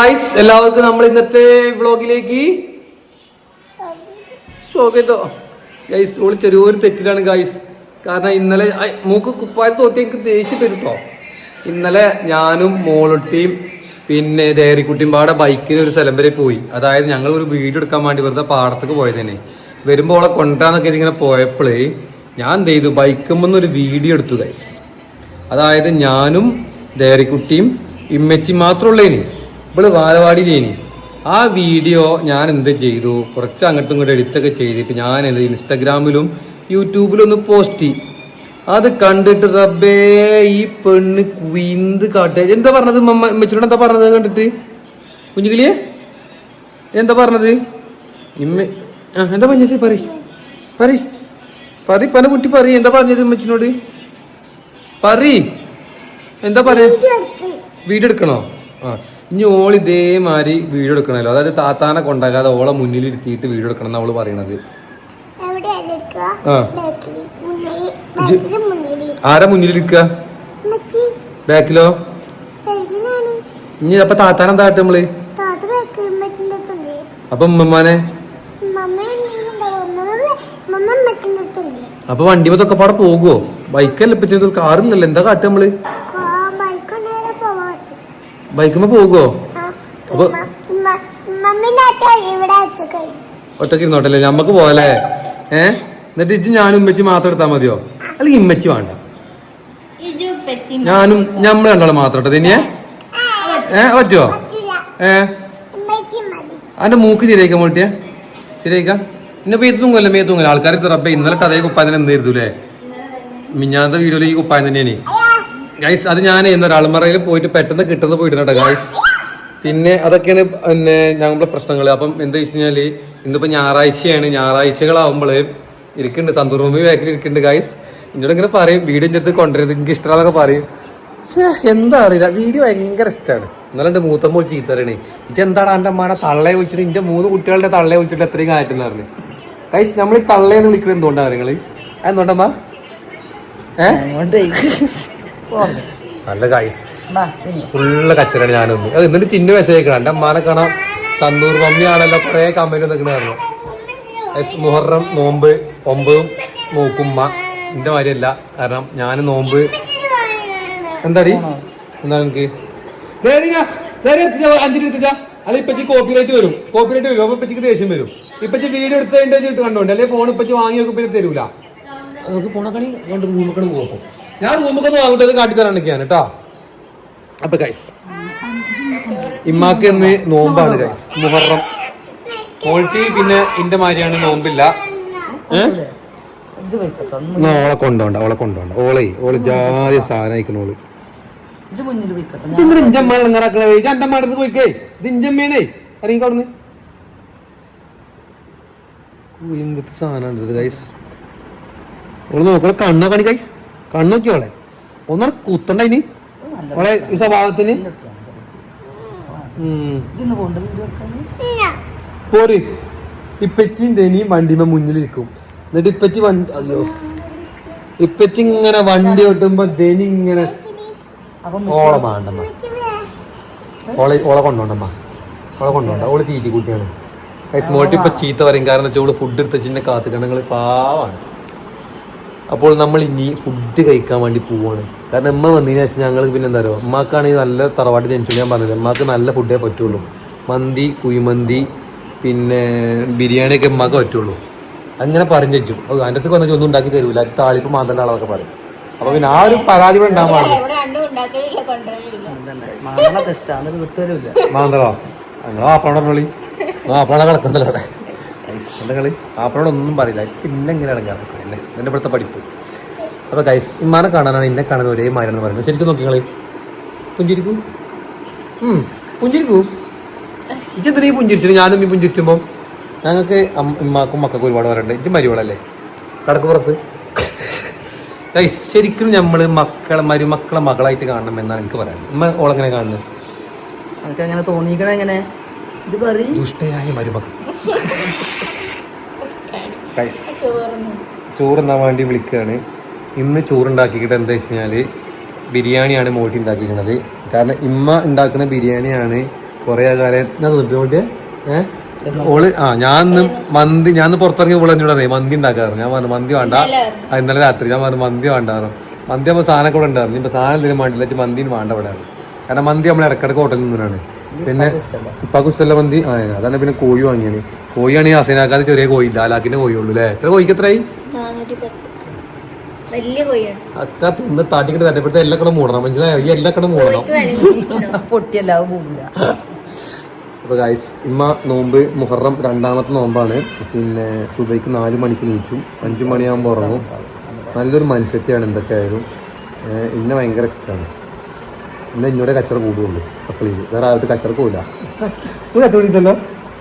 Guys എല്ലാവർക്കും നമ്മൾ ഇന്നത്തെ വ്ളോഗിലേക്ക് സ്വാഗതം. ഗൈസ് ഓൾ ചെറിയൊരു തെറ്റിലാണ് ഗൈസ് കാരണം ഇന്നലെ മൂക്ക് കുപ്പായ തോത്തി എനിക്ക് ദേഷ്യം കേട്ടോ ഇന്നലെ ഞാനും മോളൊട്ടിയും പിന്നെ ദേറിക്കുട്ടിയും പാടെ ബൈക്കിന് ഒരു സ്ഥലം വരെ പോയി. അതായത് ഞങ്ങൾ ഒരു വീഡിയോ എടുക്കാൻ വേണ്ടി വെറുതെ പാടത്തേക്ക് പോയതന്നെ വരുമ്പോൾ അവളെ കൊണ്ടാന്നൊക്കെ ഇങ്ങനെ പോയപ്പോഴേ ഞാൻ എന്ത് ചെയ്തു? ബൈക്കുമ്പോൾ ഒരു വീഡിയോ എടുത്തു ഗൈസ് അതായത് ഞാനും ദേറിക്കുട്ടിയും ഇമ്മച്ചി മാത്രമുള്ളേനി ഇവൾ ബാലവാടിയിലേനി. ആ വീഡിയോ ഞാൻ എന്ത് ചെയ്തു? കുറച്ച് അങ്ങോട്ടും ഇങ്ങോട്ടും എഡിറ്റൊക്കെ ചെയ്തിട്ട് ഞാൻ എന്ത് ഇൻസ്റ്റഗ്രാമിലും യൂട്യൂബിലും ഒന്ന് പോസ്റ്റ് ചെയ്യും അത് കണ്ടിട്ട് റബ്ബേ ഈ പെണ്ണ് കുയിന്ത് കാട്ടെ എന്താ പറഞ്ഞത്? ഇമ്മച്ചിനോട് എന്താ പറഞ്ഞത് കണ്ടിട്ട്? കുഞ്ഞുകിളിയെ എന്താ പറഞ്ഞത്? ഇമ്മ ആ എന്താ പറഞ്ഞത്? പറ പറ പറ പല കുട്ടി പറ എന്താ പറഞ്ഞത് ഇമ്മച്ചിനോട് പറ എന്താ പറയാ? വീഡിയോ എടുക്കണോ? ആ. ഇനി ഓൾ ഇതേമാതിരി വീഡിയോ എടുക്കണല്ലോ. അതായത് താത്താനെ കൊണ്ടാകാതെ ഓളെ മുന്നിൽ ഇരുത്തിയിട്ട് വീഡിയോ എടുക്കണം എന്നാണ് അവൾ പറയണത്. ആരാ മുന്നിലിരിക്കുക ബാക്കിലോ. ഇനി അപ്പൊ താത്താനെ എന്താ കാട്ടുക നമ്മൾ. അപ്പൊ ഉമ്മമാനെ. അപ്പൊ വണ്ടി മൊത്തൊക്കെ പാടെ പോകുവോ? ബൈക്കല്ല ഇപ്പൊ കാറില്ലല്ലോ. എന്താ കാട്ടുക നമ്മൾ ആ ബൈക്ക് ഉണ്ടായാലേ പോവാൻ പറ്റൂ. ബൈക്കുമ്പോ പോകുവോ? ഒറ്റയ്ക്ക് അപ്പൊ-. ഒറ്റയ്ക്ക് ഇരുന്നോട്ടല്ലേ? ഞമ്മക്ക് പോകല്ലേ ഏ? എന്നിട്ട് ഇജ്ജ് ഞാനും ഉമ്മച്ചി മാത്രം എടുത്താൽ മതിയോ? അല്ലെങ്കിൽ ഇമ്മച്ചി വേണ്ട. ഞാനും ഞമ്മൾ രണ്ടാളും മാത്രം കേട്ടോ ഇനിയേ? ഏ പറ്റുമോ. ഏ. അതിന്റെ മൂക്ക് ശരിയാക്കാൻ വേണ്ടിയേ ശരിയാക്കാം ഇന്നെ മേത്തൂങ്ങല്ല മേത്തൂങ്ങല്ല ആൾക്കാർ റബ്ബെ ഇന്നലെ അതേ കുപ്പായം തന്നെ. എന്തായിരുന്നൂലേ മിഞ്ഞാത്ത വീഡിയോയിൽ ഈ കുപ്പായം തന്നെയാണ്. ഗൈസ് അത് ഞാൻ ഇന്നൊരു അൾമറയിൽ പോയിട്ട് പെട്ടെന്ന് കിട്ടുന്ന പോയിട്ടുണ്ട് ഗൈസ് പിന്നെ അതൊക്കെയാണ് പിന്നെ ഞങ്ങളുടെ പ്രശ്നങ്ങൾ. അപ്പം എന്താ വെച്ച് കഴിഞ്ഞാൽ ഇന്നിപ്പോ ഞായറാഴ്ചയാണ്. ഞായറാഴ്ചകളാവുമ്പോൾ ഇരിക്കുന്നുണ്ട് സന്തൂർ ബാക്കിൽ ഇരിക്കുന്നുണ്ട് ഗൈസ് എന്നോട് ഇങ്ങനെ പറയും. എന്റെ അടുത്ത് കൊണ്ടുവരുന്നത് എനിക്ക് ഇഷ്ടമാണെന്നൊക്കെ പറയും. പക്ഷേ എന്താ അറിയില്ല. വീഡിയോ ഭയങ്കര ഇഷ്ടമാണ് എന്നാലും എന്റെ മൂത്തമ്മ ചീത്ത പറയണേ. ഇത് എന്താണ് എന്റെ അമ്മാനെ തള്ളയെ വിളിച്ചിട്ട്? എന്റെ മൂന്ന് കുട്ടികളുടെ തള്ളയെ വിളിച്ചിട്ട് എത്രയും കാറ്റെന്ന് പറഞ്ഞു. കൈസ് നമ്മൾ ഈ തള്ളയെന്ന് വിളിക്കുന്നത് എന്തുകൊണ്ടാണ് നിങ്ങൾ എന്തുകൊണ്ടമ്മ? ഏ? നല്ല കൈസ് ഫുള്ള് കച്ചറാണ് ഞാൻ അത് എന്നിട്ട് ചിന്ന മെസ്സേജ് എന്റെ അമ്മാനെ കാണാൻ സന്തൂർ മമ്മിയാണല്ലോ കുറേ കമ്പനി നിൽക്കുന്നതാണ് എസ് മുഹറം നോമ്പ് ഒമ്പതും നോക്കുമ്മ എന്റെ മാതിരിയല്ല. കാരണം ഞാൻ നോമ്പ്. എന്താടി? എന്താണ് എനിക്ക് അല്ല കോപ്പിറൈറ്റ് വരും. കോപ്പിറൈറ്റ് വരും. അപ്പൊ ഇപ്പച്ചിക്ക് ദേഷ്യം വരും. ഇപ്പച്ചി വീഡിയോ എടുത്ത് കണ്ടോണ്ട്. അല്ലെ ഫോൺ ഇപ്പച്ചി വാങ്ങി പിന്നെ തരൂല? നമുക്ക് പോണ കളി കൊണ്ട് റൂമൊക്കെ പോകും ഞാൻ റൂമൊക്കെ വാങ്ങിട്ട് അത് കാട്ടിത്തരാൻ ഞാൻ കേട്ടോ. അപ്പൊ ഗൈസ് ഇമ്മാക്ക് എന്ന് നോമ്പാണ് ഗൈസ് മുഹറം. ക്വാളിറ്റി പിന്നെ ഇന്റെ മാതിരിയാണ് നോമ്പില്ല. ഓളെ കൊണ്ടോണ്ട ഓളെ കൊണ്ടോണ്ട. ഓളെ ഓൾ ജാതി സാധനം അയക്കണോൾ ഇഞ്ചമ്മ ഇത് എന്റെ മടന്ന് പോയിക്കേ? ഇത് ഇഞ്ചമ്മേണേ ഇറങ്ങി അവിടുന്ന്. എന്തൊക്കെ സാധനമാണ് ഇത് ഗൈസ് ഓൾ നോക്കണ കണ്ണ കണി ഗൈസ് കണ്ണ് നോക്കിയോളെ ഒന്നാണ് കുത്തണ്ട ഇനി? ഓളെ ഈ സ്വഭാവത്തിന്. പോര്. ഇപ്പച്ചിയും ധനിയും വണ്ടിമ മുന്നിലിരിക്കും. എന്നിട്ട് ഇപ്പച്ചി വണ്ടി അയ്യോ. ഇപ്പച്ചി ഇങ്ങനെ വണ്ടി ഓട്ടുമ്പോ ധനി ഇങ്ങനെ ഓളെ മാണ്ടമ്മ. ഓളെ ഓളെ കൊണ്ടോണ്ടമ്മ. ഓളെ കൊണ്ടോണ്ട. ഓൾ തീറ്റി കുട്ടിയാണ്. സ്മോട്ടി ഇപ്പൊ ചീത്ത പറയും. കാരണം വെച്ചാൽ ഓൾ ഫുഡ് എടുത്ത് ചിന്നെ കാത്തിക്കണങ്ങൾ പാവാണ്. അപ്പോൾ നമ്മൾ ഇനി ഫുഡ് കഴിക്കാൻ വേണ്ടി പോവാണ്. കാരണം ഉമ്മ വന്നതിന് ശേഷം ഞങ്ങൾ പിന്നെ എന്താ പറയുക ഉമ്മക്കാണെങ്കിൽ നല്ല തറവാട്ട് ജനിച്ചു ഞാൻ പറഞ്ഞത് ഉമ്മക്ക് നല്ല ഫുഡേ പറ്റുള്ളൂ. മന്തി കുഴിമന്തി പിന്നെ ബിരിയാണി ഒക്കെ ഉമ്മാക്ക് പറ്റുള്ളൂ. അങ്ങനെ പറഞ്ഞു വെച്ചു. അതിന്റെ അടുത്ത് വന്നിട്ട് ഒന്നും ഉണ്ടാക്കി തരൂല. അത് താളിപ്പ് മാന്തണ്ട ആളൊക്കെ പറയും. അപ്പൊ പിന്നെ ആ ഒരു പരാതി ഇവിടെ വിട്ടുവരില്ല മാന്തളോ? ഞങ്ങൾ ആപ്പണോടെ വിളി ആ കിടക്കണ്ടല്ലോ അവിടെ ഗൈസ് എന്താ കളി? ആപ്പണോട് ഒന്നും പറയില്ല. പിന്നെ ഇങ്ങനെ ഇടങ്ങാറ് എന്നെ എന്റെ ഇവിടുത്തെ പഠിപ്പ്. അപ്പോൾ ഗൈസ് ഇമ്മാനെ കാണാനാണ് എന്നെ കാണാൻ ഒരേ മാരാണെന്ന് പറയുന്നത്. ശരിക്കും നോക്കി കളി. പുഞ്ചിരിക്കൂ? പുഞ്ചിരിക്കൂ? ഇജെന്തിനാ ഈ പുഞ്ചിരിച്ചത്? ഞാനും ഈ പുഞ്ചിരിക്കുമ്പോൾ ഞങ്ങൾക്ക് ഉമ്മാക്കും മക്കൾക്കും ഒരുപാട് പറയുന്നുണ്ട് എനിക്ക് മരുവളല്ലേ കടക്കുപുറത്ത് ഗൈസ് ശരിക്കും നമ്മൾ മക്കളെ മരുമക്കളെ മകളായിട്ട് കാണണം എന്നാണ് എനിക്ക് പറയാൻ ഉമ്മ ഓളെങ്ങനെ കാണുന്നത്? എനിക്ക് അങ്ങനെ ഇത് പറയും. ദുഷ്ടയായ മരുമകൾ ഗൈസ് ചോറുണ്ണാൻ വേണ്ടി വിളിക്കുകയാണ്. ഇന്ന് ചോറുണ്ടാക്കിയിട്ട് എന്താ വെച്ച് കഴിഞ്ഞാൽ ബിരിയാണിയാണ് മോട്ടി ഉണ്ടാക്കിയിരിക്കുന്നത്. കാരണം ഇമ്മ ഉണ്ടാക്കുന്ന ബിരിയാണിയാണ് കുറെ കാലം ഏ? ഏഹ് ഓൾ ആ ഞാൻ ഇന്ന് മന്തി ഞാൻ പുറത്തിറങ്ങി അറിയാം മന്തി ഉണ്ടാക്കാറ്. ഞാൻ പറഞ്ഞു മന്തി വേണ്ട. ഇന്നലെ രാത്രി. ഞാൻ പറഞ്ഞു മന്തി വേണ്ടാറ് മന്തി ആകുമ്പോൾ സാധനം കൂടെ ഉണ്ടായിരുന്നു. ഇപ്പൊ സാധനം എന്തെങ്കിലും വേണ്ടില്ല മന്തിന് വേണ്ട ഇവിടെ. കാരണം മന്തി നമ്മൾ ഇടക്കിടക്ക് ഹോട്ടലിൽ നിന്നാണ്. പിന്നെ ഇപ്പൊ മന്തി ആ അതാണ് പിന്നെ കോഴി വാങ്ങിയാണ് കോഴിയാണെങ്കിൽ അസൈനാക്കാതെ ചെറിയ കോഴി ലാലാക്കിന്റെ കോഴിയുള്ളൂ ഉള്ളൂ അല്ലേ? എത്ര കോഴിക്ക് എത്രയായി നാനൂറ്റി പത്ത് വലിയ കോഴിയാണ്. അക്ക തിന്ന് താട്ടിക്കിട്ട് തട്ടപ്പെടുത്ത എല്ലാ കടം മൂടണം. മനസ്സിലായോ? ഈ എല്ലാ കടം മൂടണം. പൊട്ടിയല്ല അപ്പൊ ഗൈസ് ഇമ്മ നോമ്പ് മുഹറം രണ്ടാമത്തെ നോമ്പാണ്. പിന്നെ സുബൈക്ക് നാല് മണിക്ക് നീച്ചു. അഞ്ചു മണിയാകുമ്പോൾ ഉറങ്ങും. നല്ലൊരു മനുഷ്യത്തെയാണ് എന്തൊക്കെ ആയാലും. ഇന്നെ ഭയങ്കര ഇഷ്ടമാണ് ഇന്ന് എന്നോട് കച്ചറ കൂടുള്ളൂ മക്കളിൽ വേറെ ആയിട്ട് കച്ചറ കൂടില്ല. കച്ചറ കൂടിയിട്ടല്ലോ?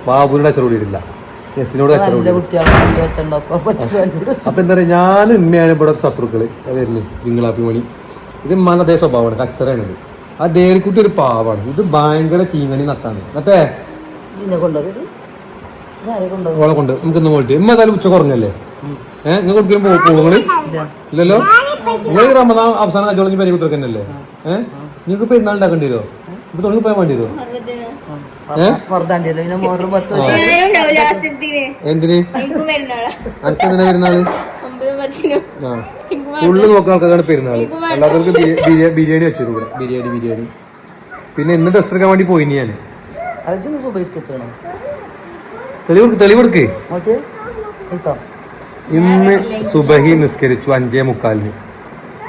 ബാബുവിനോട് കുട്ടികളെ വെച്ചുണ്ടാക്കുക പറ്റും അപ്പൊ എന്താ പറയാ ഞാൻ ഉമ്മയാണ് ഇവിടെ ശത്രുക്കൾ. വരുന്നത് നിങ്ങളാഭിമണി മണി ഇത് ഉമ്മാന്റെ അതേ സ്വഭാവമാണ് ഇത് ആ ദേലിക്കുട്ടി ഒരു പാവാണ്. ഇത് ഭയങ്കര ചീങ്ങണി നത്താണ് നത്തേ ഓളെ കൊണ്ട് നമുക്ക് ഇന്ന് പോയിട്ട് ഇമ്മ ഏതായാലും ഉച്ച കുറഞ്ഞല്ലേ? ഏഹ് നിങ്ങൾ കൊടുക്കാൻ പോകുന്നത് ഇല്ലല്ലോ? നിങ്ങൾ റമദാൻ അവസാനം കച്ചവടം പെരി കുത്തിറക്കന്നല്ലേ? ഏഹ് നിങ്ങൾക്ക് പെരുന്നാൾ ഉണ്ടാക്കേണ്ടി വരുമോ ഇപ്പൊ തുടങ്ങി പോയാൽ വേണ്ടി വരുമോ എന്തിന്? പെരുന്നാൾ. നോക്കുന്ന ബിരിയാ- ബിരിയാണി വെച്ചു ഇവിടെ. ബിരിയാണി ബിരിയാണി. പിന്നെ ഇന്ന് ഡ്രസ് എടുക്കാൻ വേണ്ടി പോയി ഞാൻ. തെളിവെടുക്കേ. ഇന്ന് സുബഹി നിസ്കരിച്ചു അഞ്ചേ മുക്കാലിന്.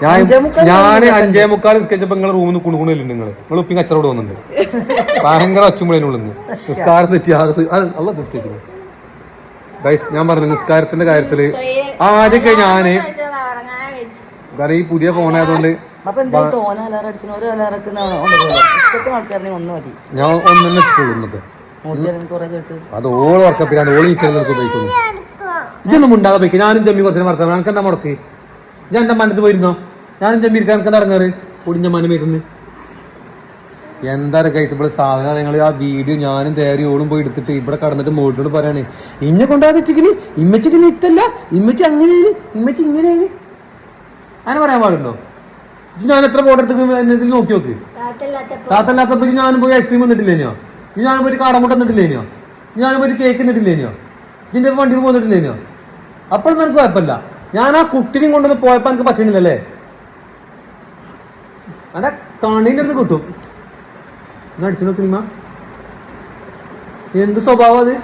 ഞാൻ ഞാൻ അഞ്ചേ മുക്കാൽ നിസ്കരിച്ചപ്പോ നിങ്ങളെ റൂമിൽ നിന്ന് കുണുകുണില്ലുണ്ട് നിങ്ങൾ നിങ്ങൾ ഉപ്പിങ് കച്ചറോട് വന്നിട്ടുണ്ട് ഭയങ്കര ഒച്ചുമ്പളിനുള്ളിൽ നിസ്കാരം തെറ്റി. ആകെ അല്ല നിസ്കരിച്ചു ഗൈസ് ഞാൻ പറഞ്ഞു നിസ്കാരത്തിന്റെ കാര്യത്തിൽ ആദ്യമൊക്കെ ഞാൻ കാരണം ഈ പുതിയ ഫോണായതുകൊണ്ട് ആയതുകൊണ്ട് ഞാൻ ഒന്നെ ഇഷ്ടമുള്ളൂ ഇന്നത്തെ മൂട്ടിയാലും കുറെ അത് ഓൾ ഉറക്കപ്പിലാണ്. ഓൾ ഇതൊന്നും ഉണ്ടാകാൻ പോയിക്ക്. ഞാനും ജമ്മി കുറച്ചു വർത്തമാനം എനിക്ക് എന്താ മുടക്ക്? ഞാൻ എന്റെ മനസ്സിൽ പോയിരുന്നോ? ഞാനും എന്റെ മിരിക്കാനൊക്കെ നടങ്ങാറ് ഇറങ്ങാറ്? പൊടിഞ്ഞ മന വരുന്നു. എന്താണ് കൈസ് ഇപ്പോൾ സാധനം നിങ്ങൾ ആ വീഡിയോ ഞാനും തേറി ഓടും പോയി എടുത്തിട്ട് ഇവിടെ കടന്നിട്ട് മോട്ടോട് പറയാണ് ഇന്നെ കൊണ്ടാതിച്ചിക്കിന് ഇമ്മച്ചിക്കിന് ഇത്തല്ല ഇമ്മച്ചി അങ്ങനെയാണ്? ഇമ്മച്ചി ഇങ്ങനെയാണ്? അങ്ങനെ പറയാൻ പാടുണ്ടോ? ഞാൻ എത്ര ഫോട്ടോ എടുത്ത് നോക്കി നോക്ക്. താത്തല്ലാത്തപ്പോ. ഞാനും പോയി ഐസ്ക്രീം വന്നിട്ടില്ലേനോ? ഞാൻ ഞാനും പോയിട്ട് കാടമുട്ട വന്നിട്ടില്ലേനോ? ഞാനും പോയിട്ട് കേക്ക് വന്നിട്ടില്ലേനോ? ഇതിന്റെ വണ്ടിയിൽ പോന്നിട്ടില്ലേനോ അപ്പോൾ നിനക്ക് കുഴപ്പമില്ല. ഞാൻ ആ കുട്ടിനെയും കൊണ്ടൊന്ന് പോയപ്പോ എനിക്ക് പറ്റണില്ലല്ലേ? അതെ കണ്ണീന്റെ അടുത്ത് കിട്ടും. ഒന്ന് അടിച്ചു നോക്കണിമ എന്ത് സ്വഭാവം അത്?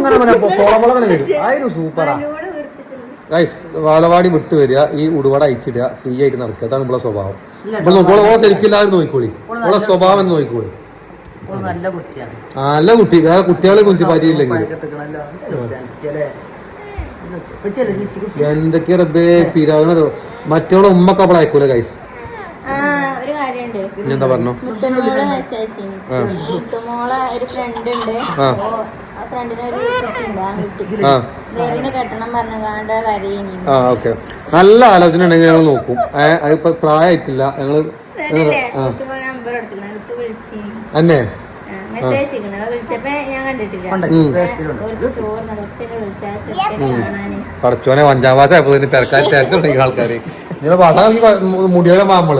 ഇങ്ങനെ പറയാം കോളമുളകനെ വരും. ആയിരുന്നു സൂപ്പറാ ഗൈസ് വാലവാടി വിട്ട് വരിക ഈ ഉടുവട അയച്ചിടുക ഫ്രീ ആയിട്ട് നടക്കുക. അതാണ് ഇവിടെ സ്വഭാവം. ഇവിടെ നോക്കോളൂ ഓ ശരിക്കില്ലാതെ നോക്കിക്കോളി. ഓളെ സ്വഭാവം എന്ന് നോക്കിക്കോളി. നല്ല കുട്ടിയാണ് നല്ല കുട്ടി. വേറെ കുട്ടികളെ കുഞ്ചി കുട്ടി എന്തൊക്കെ റബ്ബേ പിരാകണ മറ്റോളെ ഉമ്മക്ക് അവളെ ഗൈസ് ഒരു കാര്യണ്ട്. എന്താ പറഞ്ഞു? മുത്തമോളെ മെസ്സേജ് മുത്തമോളെ ഒരു ഫ്രണ്ട് ഉണ്ട് ആ. ആ ഫ്രണ്ടിന് ഒരു കുട്ടി ഉണ്ട് ആ കുട്ടി. ആ. കെട്ടണം പറഞ്ഞു കാണ്ട കരയിനി. ആ ഓക്കെ. നല്ല ആലോചന ഉണ്ടെങ്കിൽ ഞങ്ങൾ നോക്കും. ഏഹ് അതിപ്പോ പ്രായമായിട്ടില്ല ഞങ്ങൾ നമ്പർ വിളിച്ചു അന്നെ? മെസ്സേജ് വിളിച്ചപ്പോ ഞാൻ കണ്ടിട്ടില്ല. ഒരു ചോറിന് കുറച്ചൊക്കെ വിളിച്ചാൽ ചെറുക്കനെ കാണാന്. പടച്ചോനെ അഞ്ചാം ക്ലാസ് ആയപ്പോ തിരക്കാൻ തിരക്കുണ്ടെങ്കിൽ ആൾക്കാര്. ഇങ്ങനെ പടം മുടിയോലെ മാമ്പൾ.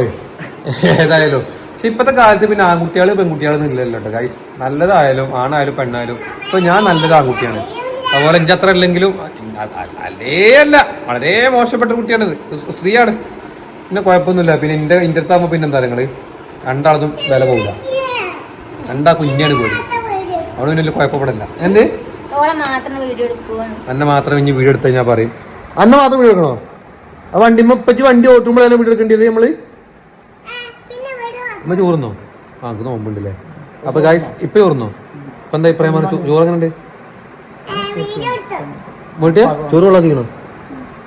ഏതായാലും. പക്ഷെ ഇപ്പത്തെ കാലത്ത് പിന്നെ ആൺകുട്ടികൾ പെൺകുട്ടികളൊന്നും ഇല്ലല്ലോ കേട്ടോ ഗൈസ് നല്ലതായാലും ആണായാലും പെണ്ണായാലും ഇപ്പൊ ഞാൻ നല്ലൊരു ആൺകുട്ടിയാണ്. അതുപോലെ എനിക്ക് അത്ര ഇല്ലെങ്കിലും അല്ലേ അല്ല വളരെ മോശപ്പെട്ട കുട്ടിയാണിത് സ്ത്രീയാണ്. പിന്നെ കുഴപ്പമൊന്നുമില്ല. പിന്നെ എന്റെ ഇന്റെ അടുത്താകുമ്പോ പിന്നെ എന്താ നിങ്ങൾ? രണ്ടാളതും വില പോകില്ല രണ്ടാ കുഞ്ഞാണ് പോയി അവിടെ പിന്നെ വലിയ കുഴപ്പപ്പെടില്ല എന്ത്? ഓളെ മാത്രം വീഡിയോ എടുക്കുവാന്ന് അന്നെ മാത്രം ഇനി വീഡിയോ എടുത്ത് ഞാൻ പറയും. അന്ന മാത്രം വീഡിയോ എടുക്കണോ? ആ വണ്ടി ഇപ്പച്ചി വണ്ടി ഓട്ടുമ്പോഴാണ് വീഡിയോ എടുക്കേണ്ടത് നമ്മൾ? അമ്മ ചോറുന്നോ? ആ എനിക്ക് നോമ്പുണ്ടല്ലേ. അപ്പൊ ഗായ്സ് ഇപ്പൊ ചോറുന്നോ? ഇപ്പൊ എന്താ അഭിപ്രായം പറഞ്ഞു ചോറ് എങ്ങനെ ഉണ്ട് ചോറ് വെള്ളാക്കിക്കണോ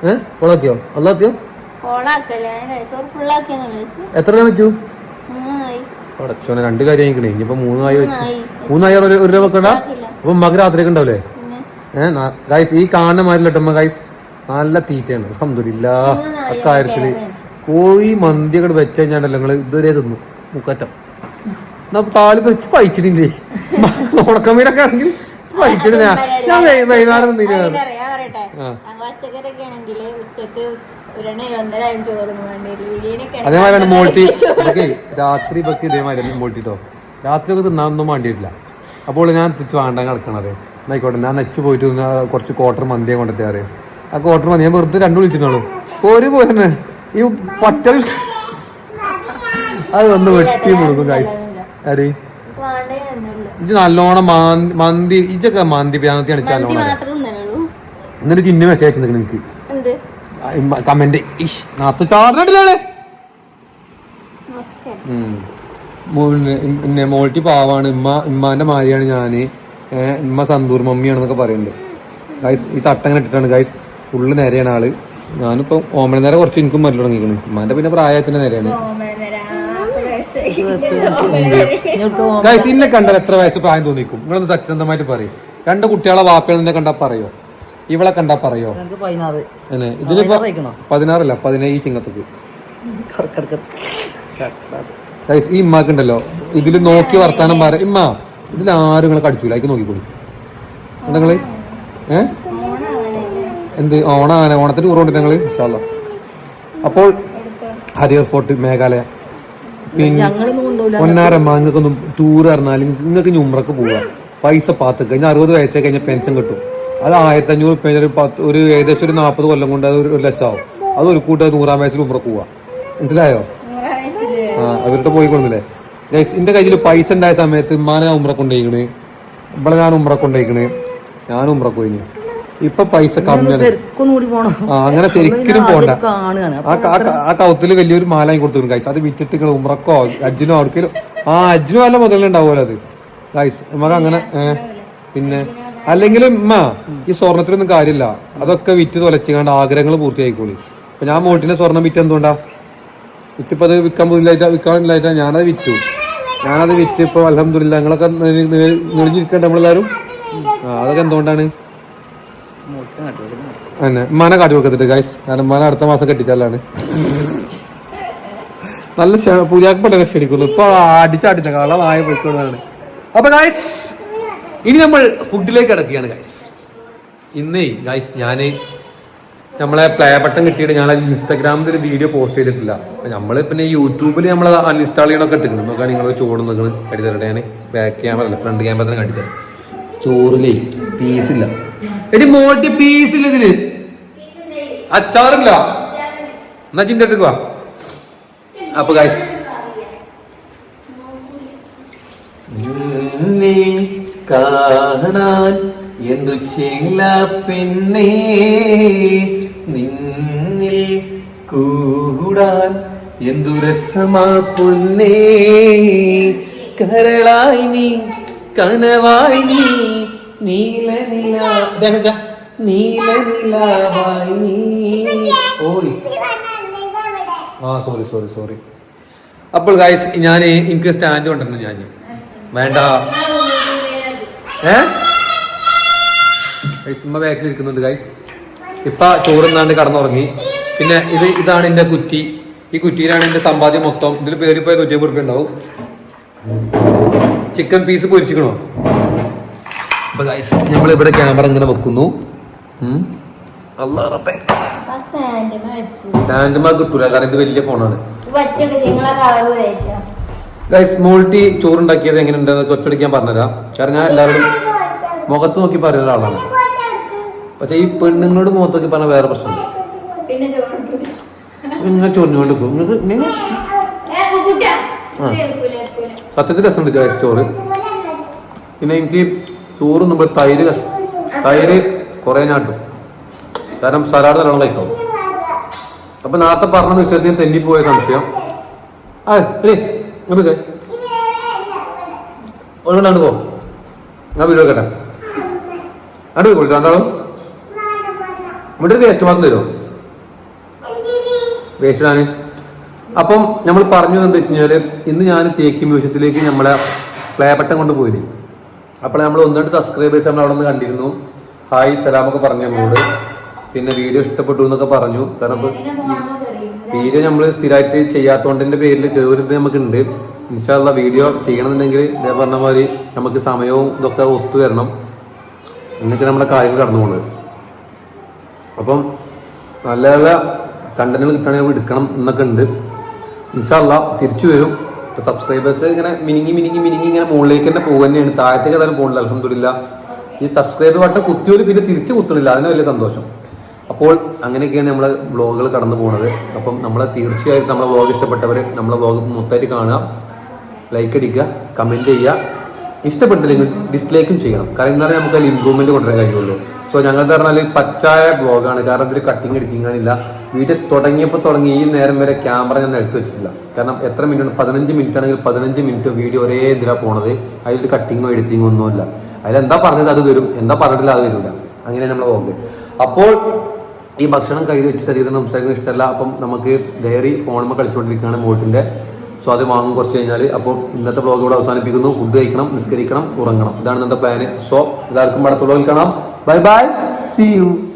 ഏഹ് വെള്ളാക്കിയോ ചോദിച്ചു എത്ര രൂപ വെച്ചു? പടച്ചോനെ രണ്ട് കാര്യം കഴിക്കണേ ഇനിയിപ്പോ മൂന്നായി വെച്ചു. മൂന്നായി. ഒരു രൂപ വെക്കണ്ട. അപ്പൊ മകര രാത്രിയൊക്കെ ഉണ്ടാവില്ലേ? ഏഹ് ഗൈസ് ഈ കാണുന്ന മാതിരി ഇട്ടമ്മ ഗൈസ് നല്ല തീറ്റയാണ് അൽഹംദുലില്ലാ. അക്കാര്യത്തിൽ കോഴി മന്തി അങ്ങോട്ട് വെച്ച് കഴിഞ്ഞാണ്ടല്ലോ നിങ്ങൾ ഇതുവരെ തിന്നു. മുക്കറ്റം. എന്നാ താളി വെച്ച് പഴിച്ചിട്ടില്ലേ? ഉണക്കമീനൊക്കെ ആണെങ്കിൽ ഞാൻ വൈകുന്നേരം നിന്നില്ല അതേമാതിരിയാണ് മോൾട്ടി. ഇതൊക്കെ രാത്രി ഇപ്പൊക്കെ ഇതേമാതിരി മോൾട്ടിട്ടോ. രാത്രി ഒക്കെ തിന്നാനൊന്നും വേണ്ടിയിട്ടില്ല. അപ്പോൾ ഞാൻ തിരിച്ച് വാണ്ടാൻ കിടക്കണത്. എന്നായിക്കോട്ടെ ഞാൻ നെച്ച് പോയിട്ട് കുറച്ച് ക്വാർട്ടർ മന്തിയെ കൊണ്ടെത്തിയാറ് ആ ക്വാർട്ടർ മതി. ഞാൻ വെറുതെ രണ്ടു വിളിച്ചിരുന്നോളൂ ഒരു പോലെ ഈ പട്ടൽ അത് ഒന്ന് വെട്ടി മുഴുകും ഗൈസ് അരി ഇത് നല്ലോണം മാന്തി മന്തി ഇതൊക്കെ മന്തി പ്യാനത്തി നല്ലോണം എന്നിട്ട് ചിന്ന മെസ്സേജ് അയച്ചു നിങ്ങൾക്ക് കമന്റ് നാത്ത് പിന്നെ മോൾട്ടി പാവാണ്. ഇമ്മ ഇമ്മാന്റെ മാരിയാണ് ഞാൻ. ഇമ്മ സന്തൂർ മമ്മിയാണെന്നൊക്കെ പറയുന്നുണ്ട് ഗൈസ് ഈ തട്ടങ്ങനെ ഇട്ടിട്ടാണ് ഗൈസ് ഫുള്ള് നേരെയാണ് ആൾ. ഞാനിപ്പോ ഓമന നേരെ കുറച്ച് എനിക്കും മല്ല തുടങ്ങിക്കണ് ഉമ്മാന്റെ പിന്നെ പ്രായത്തിന്റെ നേരെയാണ്. ഗൈസ് ഇന്നെ കണ്ടാൽ എത്ര വയസ്സ് പ്രായം തോന്നിക്കും നിങ്ങളൊന്ന് സത്യസന്ധമായിട്ട് പറയും. രണ്ട് കുട്ടികളെ വാപ്പയിൽ നിന്നെ കണ്ടാ പറയോ? ഇവളെ കണ്ടാ പറയോ? ഇതിലിപ്പോ പതിനാറ്. പതിനാറല്ല പതിനേഴ് സിംഗത്തേക്ക്. ഗൈസ് ഈ ഇമ്മാക്ക് ഉണ്ടല്ലോ. ഇതിൽ നോക്കി വർത്താനം പറ ഇമ്മ ഇതിൽ ആരും നിങ്ങളെ കടിച്ചില്ല അതിക്ക് നോക്കിക്കോളൂ നിങ്ങൾ ഏ? എന്ത് ഓണാന ഓണത്തിന് കുറവുണ്ട് ഞങ്ങൾ ഇൻഷാല്ലാ അപ്പോൾ ഹരിയർ ഫോർട്ട് മേഘാലയ. പിന്നെ പൊന്നാരമ്മ നിങ്ങൾക്കൊന്നും ടൂർ പറഞ്ഞാൽ നിങ്ങൾക്ക് ഞുമ്രക്ക് പോവുക പൈസ പാത്ത് കഴിഞ്ഞാൽ അറുപത് വയസ്സേ കഴിഞ്ഞാൽ പെൻഷൻ കിട്ടും. അത് ആയിരത്തി അഞ്ഞൂറ് പെൻഷൻ ഒരു പത്ത് ഒരു ഏകദേശം ഒരു നാൽപ്പത് കൊല്ലം കൊണ്ട് അത് ഒരു ലക്ഷമാവും അത് ഒരു കൂട്ടം നൂറാം വയസ്സിൽ ഉമ്രക്ക് പോവാ. മനസ്സിലായോ? ആ അവരുടെ പോയി കൊടുന്നില്ലേ ഗൈസ് എന്റെ കയ്യിൽ പൈസ ഉണ്ടായ സമയത്ത് ഉമ്മാനെ ഞാൻ ഉമ്ര കൊണ്ടുപോയിക്കണ് ഇവിടെ ഞാൻ ഉമ്ര കൊണ്ടുപോയിക്കണ് ഞാൻ ഉമ്ര പോയിന്. ഇപ്പൊ പൈസ കമ്മിയാണ് അങ്ങനെ ശരിക്കും പോണ്ട. ആ കൗത്തിൽ വലിയൊരു മാല വാങ്ങി കൊടുത്തു ഗൈസ് അത് വിറ്റിട്ട് ഉമ്രക്കോ അജ്ജിനോ അവർക്കോ ആ അജ്ജിനോ അല്ല മുതലുണ്ടാവുമല്ലോ അത്. ഗൈസ് നമുക്ക് അങ്ങനെ പിന്നെ അല്ലെങ്കിൽ ഉമ്മ ഈ സ്വർണത്തിനൊന്നും കാര്യമില്ല. അതൊക്കെ വിറ്റ് തൊലച്ചുകൊണ്ട് ആഗ്രഹങ്ങൾ പൂർത്തിയായിക്കോളി. അപ്പൊ ഞാൻ മോട്ടിന്റെ സ്വർണം വിറ്റ് എന്തുകൊണ്ടാ? വിറ്റിപ്പോ അത് വിൽക്കാൻ പോയില്ലായിട്ട് വിൽക്കാനില്ലായിട്ടാ ഞാനത് വിറ്റു. ഞാനത് വിറ്റ് ഇപ്പൊ അലഹമില്ല നിങ്ങളൊക്കെ നിളിഞ്ഞിരിക്കണ്ട നമ്മളെല്ലാരും? അതൊക്കെ എന്തുകൊണ്ടാണ്? തന്നെ കാറ്റ് വെക്കത്തിട്ട് ഗൈസ് കാരണം മന അടുത്ത മാസം കെട്ടിച്ചാലാണ് നല്ല പൂജാക്കപ്പെട്ട ക്ഷണിക്കുന്നു ഇപ്പൊ അടിച്ചടിച്ച കളറായ പോയിക്കൊണ്ടാണ് അപ്പൊ ഗൈസ് ഇനി നമ്മൾ ഫുഡിലേക്ക് കിടക്കുകയാണ് ഗൈസ് ഇന്നേ ഗൈസ് ഞാൻ നമ്മളെ പ്ലേ ബട്ടൺ കിട്ടിയിട്ട് ഞാൻ ഇൻസ്റ്റാഗ്രാമിൽ ഒരു വീഡിയോ പോസ്റ്റ് ചെയ്തിട്ടില്ല. നമ്മൾ പിന്നെ യൂട്യൂബിൽ നമ്മൾ അൺഇൻസ്റ്റാൾ ചെയ്യണമൊക്കെ ഇട്ടിരുന്നു നോക്കാൻ നിങ്ങൾ ചോറ് നിൽക്കുന്നത് കടിത്തരട്ടെ ഞാൻ ബാക്ക് ക്യാമറ അല്ല ഫ്രണ്ട് ക്യാമറ തന്നെ ചോറിലേ പീസില്ല എടി മോട്ടി പീസ് ഇല്ല ഇതിൽ അച്ചാറില്ല. എന്നാ ചിന്റെ എടുക്കുക അപ്പൊ ഗൈസ് നീ കാണാൻ എന്തു ചെയ്യില്ല പിന്നെ നിന്നിൽ കൂടാൻ എന്തു രസമാ പൊന്നേ. കരളായി നീ കനവായി നീ. നീല നില നീല നിലാവായി നീ. ഓയ്. ആ സോറി സോറി സോറി അപ്പോൾ ഗായ്സ് ഞാൻ എനിക്ക് സ്റ്റാൻഡ് കൊണ്ടിരുന്നു ഞാൻ. വേണ്ട. ഏ? ഉമ്മ ബാക്കിൽ ഇരിക്കുന്നുണ്ട് ഗൈസ് ഇപ്പൊ ചോറുന്നാണ്ട് കടന്നുറങ്ങി. പിന്നെ ഇത് ഇതാണ് എന്റെ കുറ്റി. ഈ കുറ്റിയിലാണ് എന്റെ സമ്പാദ്യം മൊത്തം. ഇതിൽ പേര് പോയ നൂറ്റി അമ്പത് ഉണ്ടാവും. ചിക്കൻ പീസ് പൊരിച്ചിക്കണോ? ഗൈസ് ഇവിടെ ക്യാമറ ഇങ്ങനെ വെക്കുന്നു. ഉം. അല്ലാ റബ്ബേ. സ്റ്റാൻഡുമാ കിട്ടൂല കാരണം ഇത് വലിയ ഫോണാണ് ഗൈസ് മോൾട്ടി ചോറുണ്ടാക്കിയത് എങ്ങനെയുണ്ടെന്ന് ഒറ്റടിക്കാൻ പറഞ്ഞുതരാം. കാരണം ഞാൻ എല്ലാവരും മുഖത്ത് നോക്കി പറയുന്ന ഒരാളാണ്. പക്ഷെ ഈ പെണ്ണുങ്ങളോട് മുഖത്ത് നോക്കി പറഞ്ഞ വേറെ പ്രശ്നം. നിങ്ങൾ ചൊറിഞ്ഞുകൊണ്ട് പോകും. നിങ്ങൾക്ക്. സത്യത്തിൽ രസമുണ്ട് ഗൈസ് ചോറ് പിന്നെ എനിക്ക് ചോറ് നമ്മൾ തൈര് തൈര് കുറെ ഞാട്ടും കാരണം സലാഡ് നല്ലോണം കഴിക്കും അപ്പൊ നേരത്തെ പറഞ്ഞ വിഷയത്തിൽ തെന്നിപ്പോയ സംശയം. അതെ നമുക്ക് ഒന്നുകൊണ്ടാണ് പോ. ഞാൻ വീട് വെക്കട്ടെ. അവിടെ പോയി രണ്ടാളും ഇവിടെ വേസ്റ്റ് മാത്രം തരുമോ? വേസ്റ്റ് ആണ് അപ്പം നമ്മൾ പറഞ്ഞു എന്താ വെച്ച് കഴിഞ്ഞാൽ ഇന്ന് ഞാൻ തേക്കി മ്യൂസിയത്തിലേക്ക് നമ്മളെ പ്ലേ കൊണ്ട് പോയിന് അപ്പോൾ നമ്മൾ ഒന്ന് രണ്ട് സബ്സ്ക്രൈബേഴ്സ് നമ്മൾ അവിടെ നിന്ന് കണ്ടിരുന്നു. ഹായ് സലാമൊക്കെ പറഞ്ഞു നമ്മളോട്. പിന്നെ വീഡിയോ ഇഷ്ടപ്പെട്ടു എന്നൊക്കെ പറഞ്ഞു. കാരണം. വീഡിയോ നമ്മൾ സ്ഥിരമായിട്ട് ചെയ്യാത്തതുകൊണ്ടിന്റെ പേരിൽ ചെറുത് നമുക്ക് ഉണ്ട് ഇൻഷാല്ല വീഡിയോ ചെയ്യണമെന്നുണ്ടെങ്കിൽ ഇതേ പറഞ്ഞ മാതിരി നമുക്ക് സമയവും ഇതൊക്കെ ഒത്തു വരണം. എന്നിട്ട് നമ്മുടെ കാര്യങ്ങൾ കടന്നു പോകുന്നത് അപ്പം നല്ല നല്ല കണ്ടന്റുകൾ കിട്ടണമെങ്കിൽ എടുക്കണം എന്നൊക്കെ ഉണ്ട്. ഇൻഷാല്ല തിരിച്ചു വരും. ഇപ്പൊ സബ്സ്ക്രൈബേഴ്സ് ഇങ്ങനെ മിനിങ്ങി മിനിങ്ങി മിനിങ്ങി ഇങ്ങനെ മുകളിലേക്ക് തന്നെ പോകുക തന്നെയാണ്. താഴത്തേക്ക് തന്നെ പോകുന്നില്ല അലഹമില്ല ഈ സബ്സ്ക്രൈബ് ബട്ടൺ കുത്തിയോൽ പിന്നെ തിരിച്ചു കുത്തണില്ല. അതിന് വലിയ സന്തോഷം. അപ്പോൾ അങ്ങനെയൊക്കെയാണ് നമ്മളെ വ്ളോഗുകൾ കടന്നു പോകുന്നത് അപ്പം നമ്മളെ തീർച്ചയായിട്ടും നമ്മളെ വ്ളോഗ് ഇഷ്ടപ്പെട്ടവർ നമ്മളെ വ്ളോഗ് മൊത്തമായിട്ട് കാണുക ലൈക്ക് അടിക്കുക കമന്റ് ചെയ്യുക. ഇഷ്ടപ്പെട്ടില്ലെങ്കിൽ ഡിസ്ലൈക്കും ചെയ്യണം. കാരണം എന്നാലേ നമുക്ക് അതിൽ ഇമ്പ്രൂവ്മെന്റ് കൊണ്ടുവരാൻ കഴിയുള്ളൂ. സോ ഞങ്ങൾക്ക് പറഞ്ഞാൽ പച്ചായ ബ്ലോഗാണ് കാരണം ഇതിൽ കട്ടിങ് എടുക്കാനില്ല വീഡിയോ തുടങ്ങിയപ്പോൾ തുടങ്ങി ഈ നേരം വരെ ക്യാമറ ഞാൻ എടുത്തു വെച്ചിട്ടില്ല. കാരണം എത്ര മിനിറ്റ് പതിനഞ്ച് മിനിറ്റ് ആണെങ്കിൽ പതിനഞ്ച് മിനിറ്റ് വീഡിയോ ഒരേ ഇതിലാണ് പോണത്. അതിൽ കട്ടിങ്ങോ എഡിറ്റിങ്ങോ ഒന്നുമില്ല. അതിലെന്താ പറഞ്ഞത് അത് വരും. എന്താ പറഞ്ഞിട്ടില്ല അത് വരില്ല അങ്ങനെ നമ്മൾ പോകുന്നത് അപ്പോൾ ഈ ഭക്ഷണം കയ്യിൽ വെച്ചിട്ട് അധികം സംസാരിക്കുന്നത് ഇഷ്ടമല്ല. അപ്പം നമുക്ക് ഡയറി ഫോണുമ്പോൾ കളിച്ചുകൊണ്ടിരിക്കുകയാണ് ബോട്ടിന്റെ സോ അത് വാങ്ങും കുറച്ച് കഴിഞ്ഞാൽ അപ്പോൾ ഇന്നത്തെ ബ്ലോഗ് ഇവിടെ അവസാനിപ്പിക്കുന്നു. ഫുഡ് കഴിക്കണം നിസ്കരിക്കണം ഉറങ്ങണം. ഇതാണ് ഇന്നത്തെ പ്ലാന് സോ എല്ലാവർക്കും അടുത്ത വ്ളോഗിൽ കാണാം Bye bye. See you.